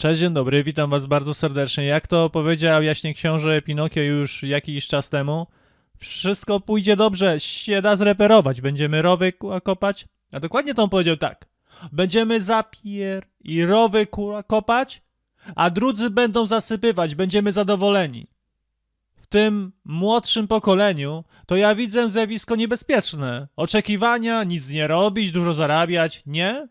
Cześć, dzień dobry, witam was bardzo serdecznie. Jak to powiedział jaśnie książę Pinokio już jakiś czas temu, wszystko pójdzie dobrze, się da zreperować. Będziemy rowy kopać, a dokładnie to on powiedział tak. Będziemy zapier i rowy kopać, a drudzy będą zasypywać, będziemy zadowoleni. W tym młodszym pokoleniu to ja widzę zjawisko niebezpieczne. Oczekiwania, nic nie robić, dużo zarabiać, nie?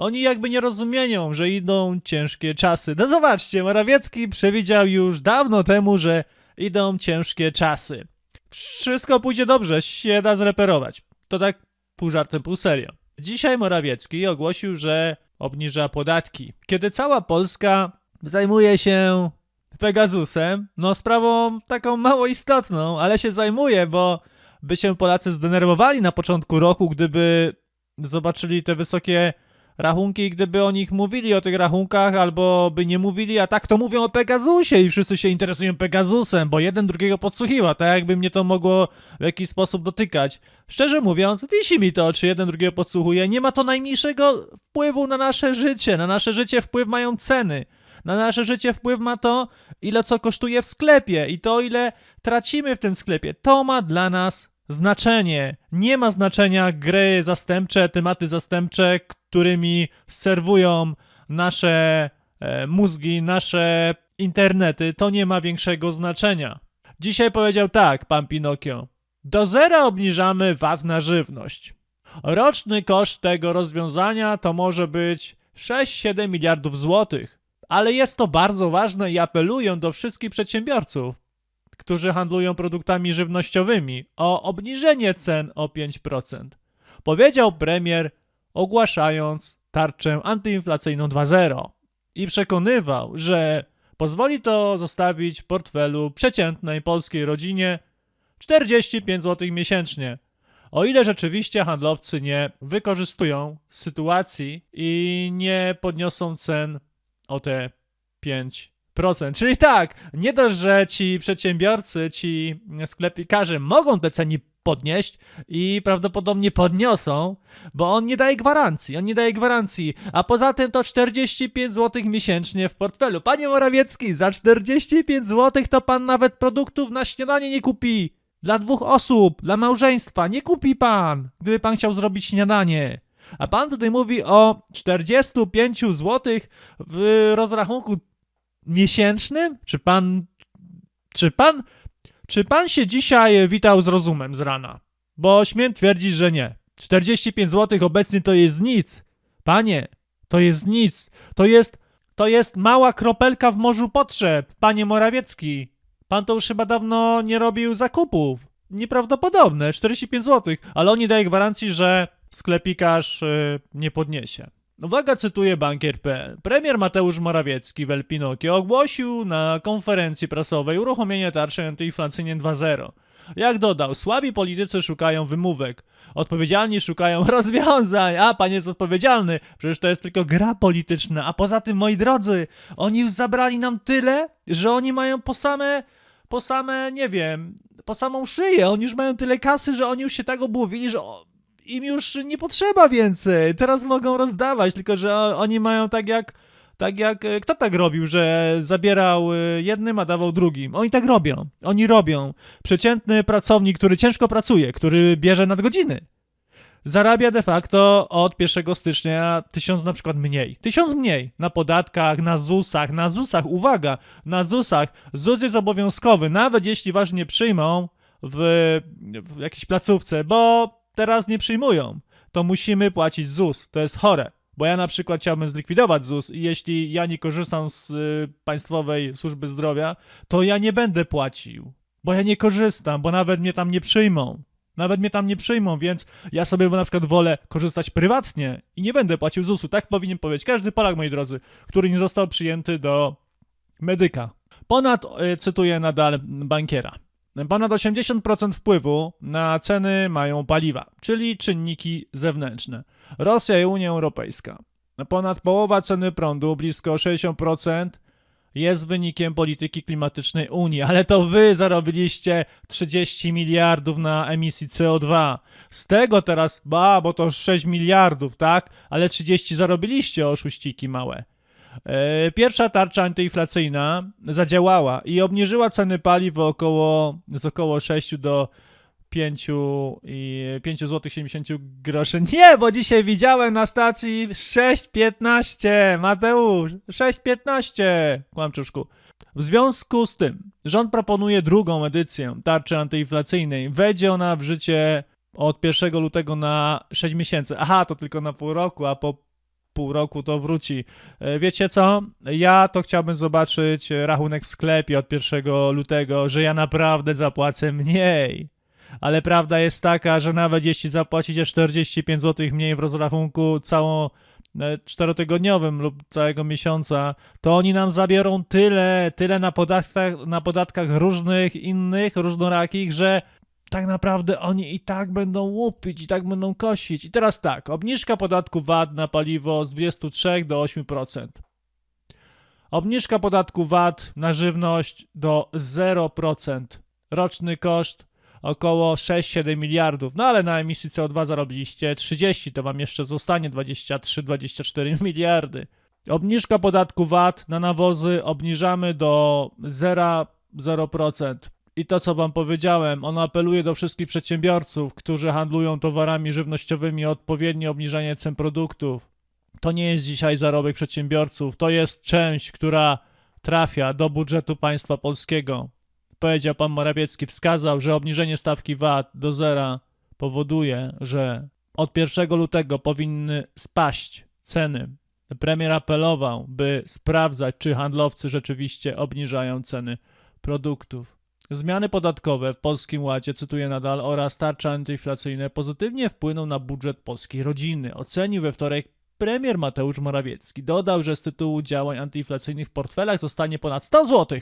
Oni jakby nie rozumieją, że idą ciężkie czasy. No zobaczcie, Morawiecki przewidział już dawno temu, że idą ciężkie czasy. Wszystko pójdzie dobrze, się da zreperować. To tak pół żartem, pół serio. Dzisiaj Morawiecki ogłosił, że obniża podatki. Kiedy cała Polska zajmuje się Pegasusem, no sprawą taką mało istotną, ale się zajmuje, bo by się Polacy zdenerwowali na początku roku, gdyby zobaczyli te wysokie rachunki, gdyby o nich mówili, o tych rachunkach, albo by nie mówili, a tak to mówią o Pegasusie i wszyscy się interesują Pegasusem, bo jeden drugiego podsłuchiwa, tak jakby mnie to mogło w jakiś sposób dotykać. Szczerze mówiąc, wisi mi to, czy jeden drugiego podsłuchuje, nie ma to najmniejszego wpływu na nasze życie, na nasze życie wpływ mają ceny. Na nasze życie wpływ ma to, ile co kosztuje w sklepie i to, ile tracimy w tym sklepie. To ma dla nas znaczenie. Nie ma znaczenia gry zastępcze, tematy zastępcze, którymi serwują nasze e, mózgi, nasze internety. To nie ma większego znaczenia. Dzisiaj powiedział tak, pan Pinokio. Do zera obniżamy VAT na żywność. Roczny koszt tego rozwiązania to może być 6-7 miliardów złotych. Ale jest to bardzo ważne i apeluję do wszystkich przedsiębiorców, którzy handlują produktami żywnościowymi, o obniżenie cen o 5%. Powiedział premier, ogłaszając tarczę antyinflacyjną 2.0 i przekonywał, że pozwoli to zostawić w portfelu przeciętnej polskiej rodzinie 45 zł miesięcznie. O ile rzeczywiście handlowcy nie wykorzystują sytuacji i nie podniosą cen o te 5%. Czyli tak, nie dość, że ci przedsiębiorcy, ci sklepikarze mogą te ceny podnieść i prawdopodobnie podniosą, bo on nie daje gwarancji, on nie daje gwarancji, a poza tym to 45 zł miesięcznie w portfelu. Panie Morawiecki, za 45 zł to pan nawet produktów na śniadanie nie kupi. Dla dwóch osób, dla małżeństwa, nie kupi pan, gdyby pan chciał zrobić śniadanie. A pan tutaj mówi o 45 zł w rozrachunku miesięcznym? Czy pan. Czy pan. Czy pan się dzisiaj witał z rozumem z rana? Bo śmiem twierdzić, że nie. 45 zł obecnie to jest nic. Panie, to jest nic. To jest. To jest mała kropelka w morzu potrzeb, panie Morawiecki. Pan to już chyba dawno nie robił zakupów. Nieprawdopodobne, 45 zł, ale oni daje gwarancji, że sklepikarz y, nie podniesie. Uwaga, cytuję bankier.pl. Premier Mateusz Morawiecki w El Pinokio ogłosił na konferencji prasowej uruchomienie tarczy antyinflacyjnej 2.0. Jak dodał, słabi politycy szukają wymówek, odpowiedzialni szukają rozwiązań, a pan jest odpowiedzialny, przecież to jest tylko gra polityczna, a poza tym, moi drodzy, oni już zabrali nam tyle, że oni mają po same, po same, nie wiem, po samą szyję, oni już mają tyle kasy, że oni już się tak obłowili, że im już nie potrzeba więcej. Teraz mogą rozdawać, tylko że oni mają tak jak. Tak jak. e, Kto tak robił, że zabierał e, jednym, a dawał drugim? Oni tak robią. Oni robią. Przeciętny pracownik, który ciężko pracuje, który bierze nadgodziny, zarabia de facto od 1 stycznia tysiąc na przykład mniej. Tysiąc mniej na podatkach, na ZUS-ach, na ZUS-ach, uwaga, na ZUS-ach. ZUS jest obowiązkowy, nawet jeśli was nie przyjmą w, w jakiejś placówce, bo teraz nie przyjmują, to musimy płacić ZUS. To jest chore. Bo ja na przykład chciałbym zlikwidować ZUS i jeśli ja nie korzystam z y, Państwowej Służby Zdrowia, to ja nie będę płacił. Bo ja nie korzystam, bo nawet mnie tam nie przyjmą. Nawet mnie tam nie przyjmą, więc ja sobie na przykład wolę korzystać prywatnie i nie będę płacił ZUS-u. Tak powinien powiedzieć każdy Polak, moi drodzy, który nie został przyjęty do medyka. Ponad, y, cytuję nadal bankiera, ponad 80% wpływu na ceny mają paliwa, czyli czynniki zewnętrzne. Rosja i Unia Europejska. Ponad połowa ceny prądu, blisko 60%, jest wynikiem polityki klimatycznej Unii, ale to wy zarobiliście 30 miliardów na emisji CO2. Z tego teraz, ba, bo to 6 miliardów, tak? Ale 30 zarobiliście oszuściki małe. E, Pierwsza tarcza antyinflacyjna zadziałała i obniżyła ceny paliw około, z około 6 do 5 i 5 zł 70 groszy. Nie, bo dzisiaj widziałem na stacji 6,15. Mateusz, 6,15. Kłamczuszku. W związku z tym rząd proponuje drugą edycję tarczy antyinflacyjnej. Wejdzie ona w życie od 1 lutego na 6 miesięcy. Aha, to tylko na pół roku, a po pół roku to wróci. E, Wiecie co? Ja to chciałbym zobaczyć rachunek w sklepie od 1 lutego, że ja naprawdę zapłacę mniej. Ale prawda jest taka, że nawet jeśli zapłacicie 45 zł mniej w rozrachunku cało e, czterotygodniowym lub całego miesiąca, to oni nam zabiorą tyle, tyle na podatkach, na podatkach różnych innych, różnorakich, że tak naprawdę oni i tak będą łupić, i tak będą kosić. I teraz tak, obniżka podatku VAT na paliwo z 23 do 8%. Obniżka podatku VAT na żywność do 0%. Roczny koszt około 6-7 miliardów. No ale na emisji CO2 zarobiliście 30, to wam jeszcze zostanie 23-24 miliardy. Obniżka podatku VAT na nawozy obniżamy do 0, 0%. I to, co wam powiedziałem, ono apeluje do wszystkich przedsiębiorców, którzy handlują towarami żywnościowymi o odpowiednie obniżanie cen produktów. To nie jest dzisiaj zarobek przedsiębiorców, to jest część, która trafia do budżetu państwa polskiego. Powiedział pan Morawiecki, wskazał, że obniżenie stawki VAT do zera powoduje, że od 1 lutego powinny spaść ceny. Premier apelował, by sprawdzać, czy handlowcy rzeczywiście obniżają ceny produktów. Zmiany podatkowe w Polskim Ładzie, cytuję nadal, oraz tarcze antyinflacyjne pozytywnie wpłyną na budżet polskiej rodziny. Ocenił we wtorek premier Mateusz Morawiecki. Dodał, że z tytułu działań antyinflacyjnych w portfelach zostanie ponad 100 zł.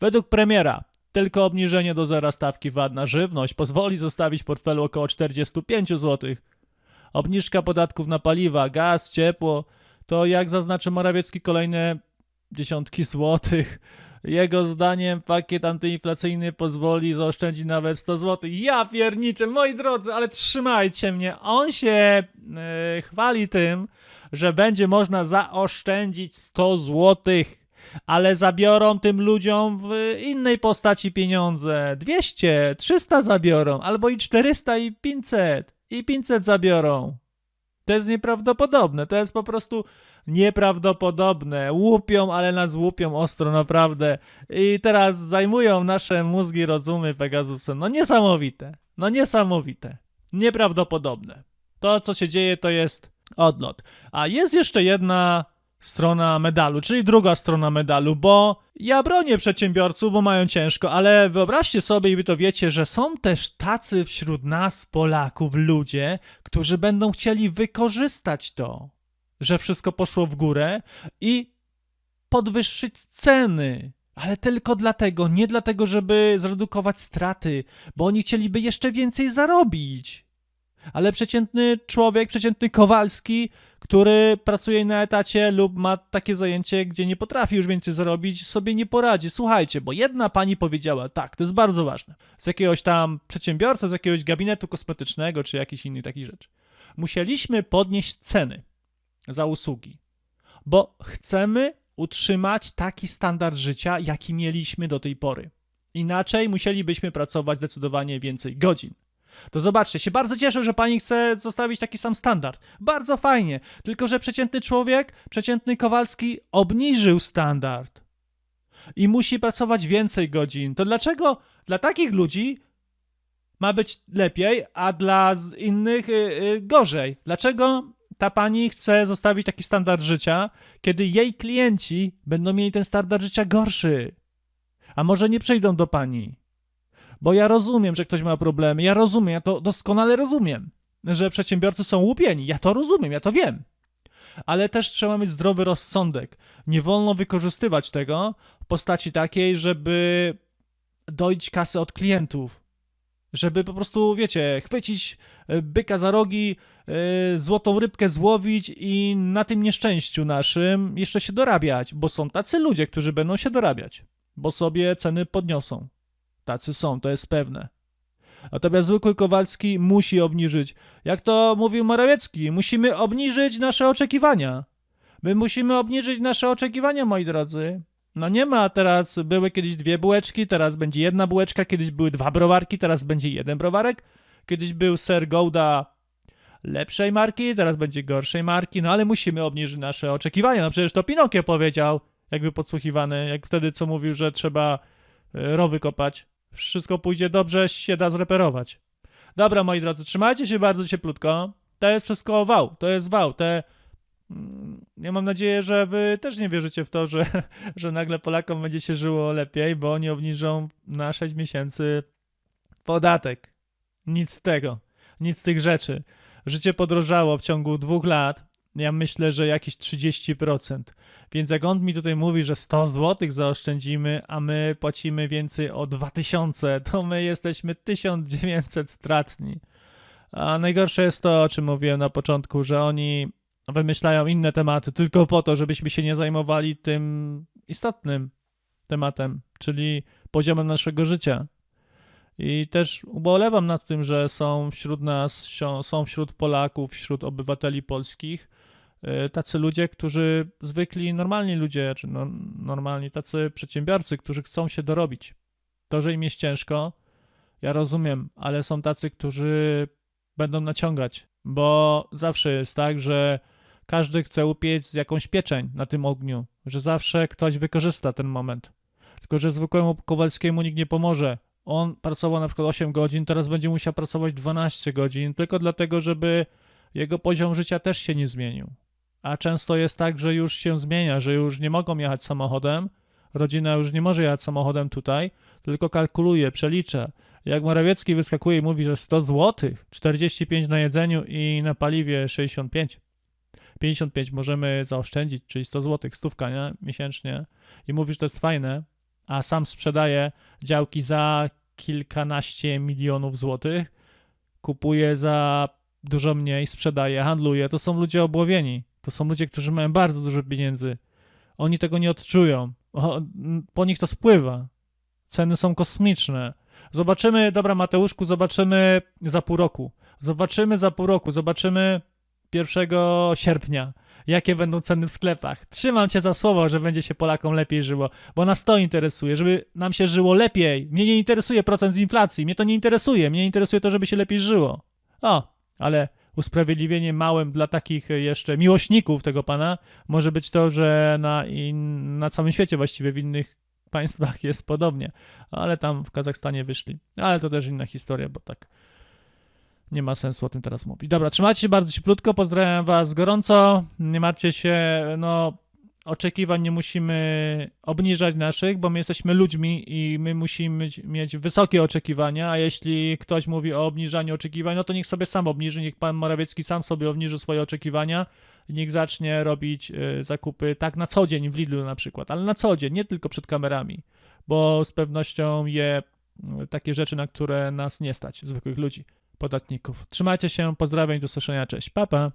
Według premiera tylko obniżenie do zera stawki VAT na żywność pozwoli zostawić w portfelu około 45 zł. Obniżka podatków na paliwa, gaz, ciepło to jak zaznaczy Morawiecki kolejne dziesiątki złotych. Jego zdaniem pakiet antyinflacyjny pozwoli zaoszczędzić nawet 100 zł. Ja pierniczę, moi drodzy, ale trzymajcie mnie. On się e, chwali tym, że będzie można zaoszczędzić 100 złotych ale zabiorą tym ludziom w innej postaci pieniądze. 200, 300 zabiorą, albo i 400 i 500. I 500 zabiorą. To jest nieprawdopodobne, to jest po prostu nieprawdopodobne. Łupią, ale nas łupią ostro, naprawdę. I teraz zajmują nasze mózgi, rozumy Pegasusem. No niesamowite, no niesamowite. Nieprawdopodobne. To, co się dzieje, to jest odlot. A jest jeszcze jedna strona medalu, czyli druga strona medalu, bo ja bronię przedsiębiorców, bo mają ciężko, ale wyobraźcie sobie i wy to wiecie, że są też tacy wśród nas, Polaków, ludzie, którzy będą chcieli wykorzystać to, że wszystko poszło w górę i podwyższyć ceny. Ale tylko dlatego, nie dlatego, żeby zredukować straty, bo oni chcieliby jeszcze więcej zarobić. Ale przeciętny człowiek, przeciętny Kowalski, który pracuje na etacie lub ma takie zajęcie, gdzie nie potrafi już więcej zarobić, sobie nie poradzi. Słuchajcie, bo jedna pani powiedziała, tak, to jest bardzo ważne, z jakiegoś tam przedsiębiorcy, z jakiegoś gabinetu kosmetycznego, czy jakiejś innej takiej rzeczy. Musieliśmy podnieść ceny za usługi, bo chcemy utrzymać taki standard życia, jaki mieliśmy do tej pory. Inaczej musielibyśmy pracować zdecydowanie więcej godzin. To zobaczcie, się bardzo cieszę, że pani chce zostawić taki sam standard. Bardzo fajnie. Tylko, że przeciętny człowiek, przeciętny Kowalski obniżył standard i musi pracować więcej godzin. To dlaczego dla takich ludzi ma być lepiej, a dla innych y, y, gorzej? Dlaczego ta pani chce zostawić taki standard życia, kiedy jej klienci będą mieli ten standard życia gorszy? A może nie przyjdą do pani? Bo ja rozumiem, że ktoś ma problemy. Ja rozumiem, ja to doskonale rozumiem, że przedsiębiorcy są łupieni. Ja to rozumiem, ja to wiem. Ale też trzeba mieć zdrowy rozsądek. Nie wolno wykorzystywać tego w postaci takiej, żeby doić kasę od klientów. Żeby po prostu, wiecie, chwycić e, byka za rogi, e, złotą rybkę złowić i na tym nieszczęściu naszym jeszcze się dorabiać, bo są tacy ludzie, którzy będą się dorabiać, bo sobie ceny podniosą. Tacy są, to jest pewne. Natomiast zwykły Kowalski musi obniżyć. Jak to mówił Morawiecki, musimy obniżyć nasze oczekiwania. My musimy obniżyć nasze oczekiwania, moi drodzy. No nie ma teraz, były kiedyś dwie bułeczki, teraz będzie jedna bułeczka, kiedyś były dwa browarki, teraz będzie jeden browarek. Kiedyś był ser Gouda lepszej marki, teraz będzie gorszej marki, no ale musimy obniżyć nasze oczekiwania. No przecież to Pinokio powiedział, jakby podsłuchiwany, jak wtedy co mówił, że trzeba e, rowy kopać. Wszystko pójdzie dobrze, się da zreperować. Dobra, moi drodzy, trzymajcie się bardzo cieplutko. To jest wszystko wał, to jest wał. Te... mm, Ja mam nadzieję, że wy też nie wierzycie w to, że, że nagle Polakom będzie się żyło lepiej, bo oni obniżą na 6 miesięcy podatek. Nic z tego. Nic z tych rzeczy. Życie podrożało w ciągu dwóch lat. Ja myślę, że jakieś 30%. Więc jak on mi tutaj mówi, że 100 zł zaoszczędzimy, a my płacimy więcej o 2000, to my jesteśmy 1900 stratni. A najgorsze jest to, o czym mówiłem na początku, że oni wymyślają inne tematy tylko po to, żebyśmy się nie zajmowali tym istotnym tematem, czyli poziomem naszego życia. I też ubolewam nad tym, że są wśród nas, są- wśród Polaków, wśród obywateli polskich tacy ludzie, którzy zwykli, normalni ludzie, czy no, normalni tacy przedsiębiorcy, którzy chcą się dorobić. To, że im jest ciężko, ja rozumiem, ale są tacy, którzy będą naciągać, bo zawsze jest tak, że każdy chce upiec jakąś pieczeń na tym ogniu, że zawsze ktoś wykorzysta ten moment. Tylko, że zwykłemu Kowalskiemu nikt nie pomoże. On pracował na przykład 8 godzin, teraz będzie musiał pracować 12 godzin, tylko dlatego, żeby jego poziom życia też się nie zmienił. A często jest tak, że już się zmienia, że już nie mogą jechać samochodem, rodzina już nie może jechać samochodem tutaj, tylko kalkuluje, przelicza. Jak Morawiecki wyskakuje i mówi, że 100 zł, 45 na jedzeniu i na paliwie 65. 55 możemy zaoszczędzić, czyli 100 zł, stówka nie? miesięcznie i mówi, że to jest fajne, a sam sprzedaje działki za kilkanaście milionów złotych, kupuje za dużo mniej, sprzedaje, handluje. To są ludzie obłowieni. To są ludzie, którzy mają bardzo dużo pieniędzy. Oni tego nie odczują. Po nich to spływa. Ceny są kosmiczne. Zobaczymy, dobra Mateuszku, zobaczymy za pół roku. Zobaczymy za pół roku, zobaczymy 1 sierpnia, jakie będą ceny w sklepach. Trzymam cię za słowo, że będzie się Polakom lepiej żyło, bo nas to interesuje, żeby nam się żyło lepiej. Mnie nie interesuje procent z inflacji, mnie to nie interesuje, mnie interesuje to, żeby się lepiej żyło. O, ale usprawiedliwienie małym dla takich jeszcze miłośników tego pana może być to, że na, na całym świecie właściwie w innych państwach jest podobnie, ale tam w Kazachstanie wyszli. Ale to też inna historia, bo tak nie ma sensu o tym teraz mówić. Dobra, trzymajcie się bardzo cieplutko, pozdrawiam was gorąco, nie martwcie się, no oczekiwań nie musimy obniżać naszych, bo my jesteśmy ludźmi i my musimy mieć, wysokie oczekiwania, a jeśli ktoś mówi o obniżaniu oczekiwań, no to niech sobie sam obniży, niech pan Morawiecki sam sobie obniży swoje oczekiwania niech zacznie robić y, zakupy tak na co dzień w Lidlu na przykład, ale na co dzień, nie tylko przed kamerami, bo z pewnością je y, takie rzeczy, na które nas nie stać, zwykłych ludzi, podatników. Trzymajcie się, pozdrawiam i do słyszenia, cześć, pa pa!